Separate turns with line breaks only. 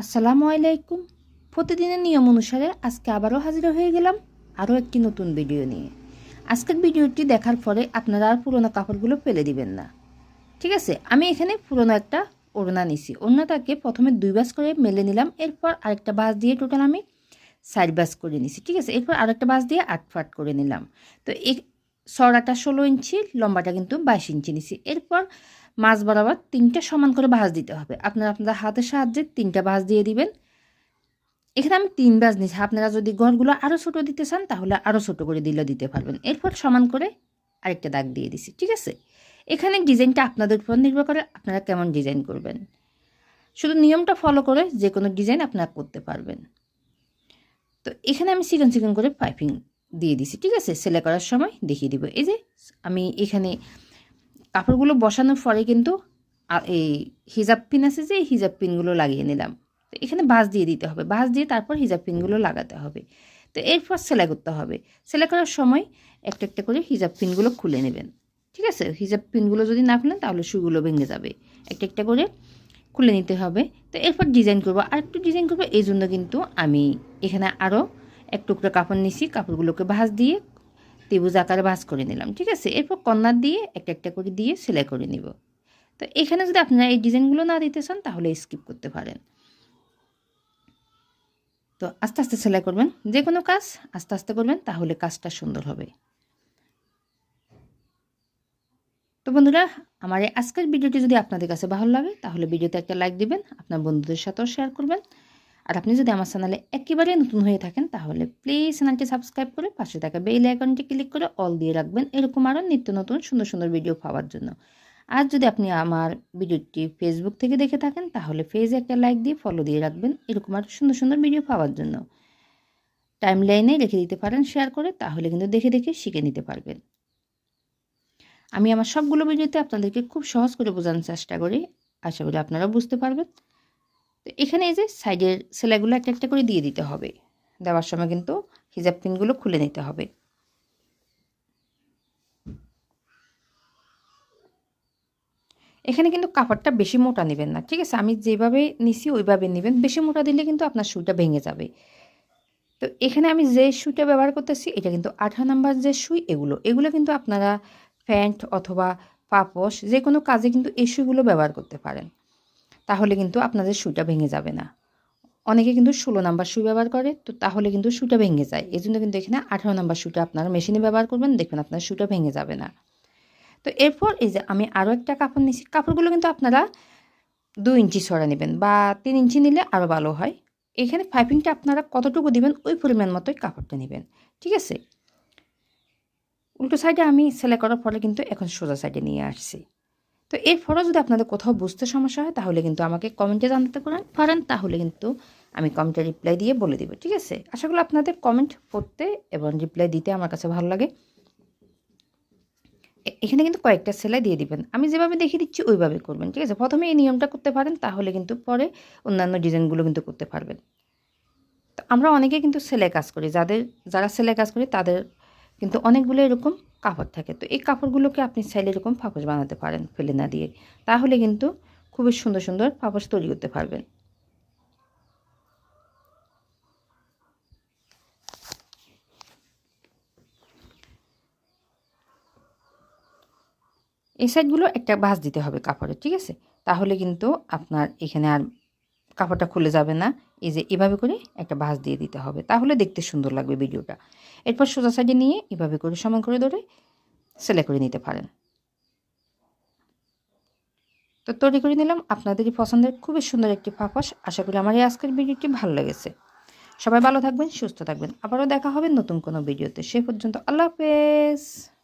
আসসালামু আলাইকুম। প্রতিদিনের নিয়ম অনুসারে আজকে আবারও হাজির হয়ে গেলাম আরও একটি নতুন ভিডিও নিয়ে। আজকের ভিডিওটি দেখার পরে আপনারা আর পুরোনো কাপড়গুলো ফেলে দিবেন না। ঠিক আছে, আমি এখানে পুরোনো একটা ওড়না নিছি। ওড়নাটাকে প্রথমে দুই বাস করে মেলে নিলাম, এরপর আরেকটা বাস দিয়ে টোটাল আমি সাইড বাস করে নিছি। ঠিক আছে, এরপর আরেকটা বাস দিয়ে আট ফাট করে নিলাম। তো সরাটা ষোলো ইঞ্চি, লম্বাটা কিন্তু বাইশ ইঞ্চি নিছি। এরপর মাছ বরাবর তিনটা সমান করে ভাঁজ দিতে হবে। আপনারা আপনাদের হাতের সাহায্যে তিনটা ভাঁজ দিয়ে দিবেন। এখানে আমি তিন ভাঁজ নিচ্ছি আপনারা যদি ঘরগুলো আরও ছোটো দিতে চান, তাহলে আরও ছোটো করে দিলে দিতে পারবেন। এরপর সমান করে আরেকটা দাগ দিয়ে দিছি, ঠিক আছে? এখানে ডিজাইনটা আপনাদের উপর নির্ভর করে আপনারা কেমন ডিজাইন করবেন। শুধু নিয়মটা ফলো করে যে কোনো ডিজাইন আপনারা করতে পারবেন। তো এখানে আমি চিকন চিকন করে পাইপিং দিয়ে দিছি, ঠিক আছে? সেলাই করার সময় দেখিয়ে দিব। এই যে, আমি এখানে কাপড়গুলো বসানোর পরে কিন্তু এই হিজাব পিন আছে যে হিজাব পিনগুলো লাগিয়ে নিলাম। তো এখানে বাঁশ দিয়ে দিতে হবে। বাঁশ দিয়ে তারপর হিজাব পিনগুলো লাগাতে হবে। তো এরপর সেলাই করতে হবে। সেলাই করার সময় একটা একটা করে হিজাব পিনগুলো খুলে নেবেন। ঠিক আছে? হিজাব পিনগুলো যদি না খুলেন, তাহলে সুগুলো ভেঙে যাবে। একটা একটা করে খুলে নিতে হবে। তো এরপর ডিজাইন করব। আর একটু ডিজাইন করব, এই জন্য কিন্তু আমি এখানে আরও এক টুকরো কাপড় নিছি, কাপড়গুলোকে ভাঁজ দিয়ে ত্রিভুজ আকারে ভাঁজ করে নিলাম, ঠিক আছে? এরপর কর্নার দিয়ে একটা একটা করে দিয়ে সেলাই করে নিব। তো এখানে যদি আপনারা এই ডিজাইনগুলো না দিতে চান, তাহলে স্কিপ করতে পারেন। তো আস্তে আস্তে সেলাই করবেন, যে কোনো কাজ আস্তে আস্তে করবেন, তাহলে কাজটা সুন্দর হবে। তো বন্ধুরা, আমার এই আজকের ভিডিওটি যদি আপনাদের কাছে ভালো লাগে, তাহলে ভিডিওতে একটা লাইক দিবেন, আপনার বন্ধুদের সাথেও শেয়ার করবেন। আর আপনি যদি আমার চ্যানেলে একেবারে নতুন হয়ে থাকেন, তাহলে প্লিজ চ্যানেলটি সাবস্ক্রাইব করে পাশে থাকা বেল আইকনটি ক্লিক করে অল দিয়ে রাখবেন, এরকম আরও নিত্য নতুন সুন্দর সুন্দর ভিডিও পাওয়ার জন্য। আর যদি আপনি আমার ভিডিওটি ফেসবুক থেকে দেখে থাকেন, তাহলে পেজে একটা লাইক দিয়ে ফলো দিয়ে রাখবেন, এরকম আরও সুন্দর সুন্দর ভিডিও পাওয়ার জন্য। টাইম লাইনে রেখে দিতে পারেন শেয়ার করে, তাহলে কিন্তু দেখে দেখে শিখে নিতে পারবেন। আমি আমার সবগুলো ভিডিওতে আপনাদেরকে খুব সহজ করে বোঝানোর চেষ্টা করি, আশা করি আপনারা বুঝতে পারবেন। তো এখানে এই যে সাইডের সেলাইগুলো একটা একটা করে দিয়ে দিতে হবে। দেওয়ার সময় কিন্তু হিজাব পিনগুলো খুলে নিতে হবে। এখানে কিন্তু কাপড়টা বেশি মোটা নেবেন না, ঠিক আছে? আমি যেভাবে নিছি ওইভাবে নেবেন। বেশি মোটা দিলে কিন্তু আপনার সুইটা ভেঙে যাবে। তো এখানে আমি যে সুইটা ব্যবহার করতেছি, এটা কিন্তু আঠারো নাম্বার যে সুই, এগুলো এগুলো কিন্তু আপনারা প্যান্ট অথবা পাপস যে কোনো কাজে কিন্তু এই সুইগুলো ব্যবহার করতে পারেন। তাহলে কিন্তু আপনাদের সুইটা ভেঙে যাবে না। অনেকে কিন্তু ষোলো নাম্বার সুই ব্যবহার করে, তো তাহলে কিন্তু সুইটা ভেঙে যায়। এই জন্য কিন্তু এখানে আঠারো নাম্বার সুইটা আপনারা মেশিনে ব্যবহার করবেন, দেখবেন আপনার সুইটা ভেঙে যাবে না। তো এরপর এই যে আমি আরও একটা কাপড় নিচ্ছি কাপড়গুলো কিন্তু আপনারা দু ইঞ্চি ছড়া নেবেন বা তিন ইঞ্চি নিলে আরও ভালো হয়। এখানে পাইপিংটা আপনারা কতটুকু দিবেন, ওই পরিমাণ মতোই কাপড়টা নেবেন, ঠিক আছে? উল্টো সাইডে আমি সেলাই করার ফলে কিন্তু এখন সোজা সাইডে নিয়ে আসছি। তো এরপরও যদি আপনাদের কোথাও বুঝতে সমস্যা হয়, তাহলে কিন্তু আমাকে কমেন্টে জানাতে পারেন। তাহলে কিন্তু আমি কমেন্টে রিপ্লাই দিয়ে বলে দিব, ঠিক আছে? আশা করি আপনাদের কমেন্ট পড়তে এবং রিপ্লাই দিতে আমার কাছে ভালো লাগে। এখানে কিন্তু কয়েকটা সেলাই দিয়ে দিবেন। আমি যেভাবে দেখিয়ে দিচ্ছি, ওইভাবে করবেন, ঠিক আছে? প্রথমে এই নিয়মটা করতে পারেন, তাহলে কিন্তু পরে অন্যান্য ডিজাইনগুলো কিন্তু করতে পারবেন। তো আমরা অনেকে কিন্তু সেলাই কাজ করি। যাদের, যারা সেলাই কাজ করি, তাদের কিন্তু অনেকগুলো এরকম কাপড় থাকে। তো এই কাপড়গুলোকে আপনি চাইলে এরকম ফাপস বানাতে পারেন ফেলে না দিয়ে। তাহলে কিন্তু খুবই সুন্দর সুন্দর ফাপস তৈরি করতে পারবেন। এই সাইডগুলো একটা বাস দিতে হবে কাপড়ে, ঠিক আছে? তাহলে কিন্তু আপনার এখানে আর কাপড়টা খুলে যাবে না। এই যে এভাবে করে একটা ভাঁজ দিয়ে দিতে হবে। তাহলে দেখতে সুন্দর লাগবে ভিডিওটা। এরপর সোজা সাইডে নিয়ে এভাবে করে সমান করে ধরে সেলাই করে নিতে পারেন। তো তৈরি করে নিলাম। আপনাদেরই পছন্দের খুবই সুন্দর একটি ফাঁপাস আশা করি আমার এই আজকের ভিডিওটি ভালো লেগেছে। সবাই ভালো থাকবেন, সুস্থ থাকবেন। আবারও দেখা হবে নতুন কোনো ভিডিওতে। সে পর্যন্ত আল্লাহ হাফেজ।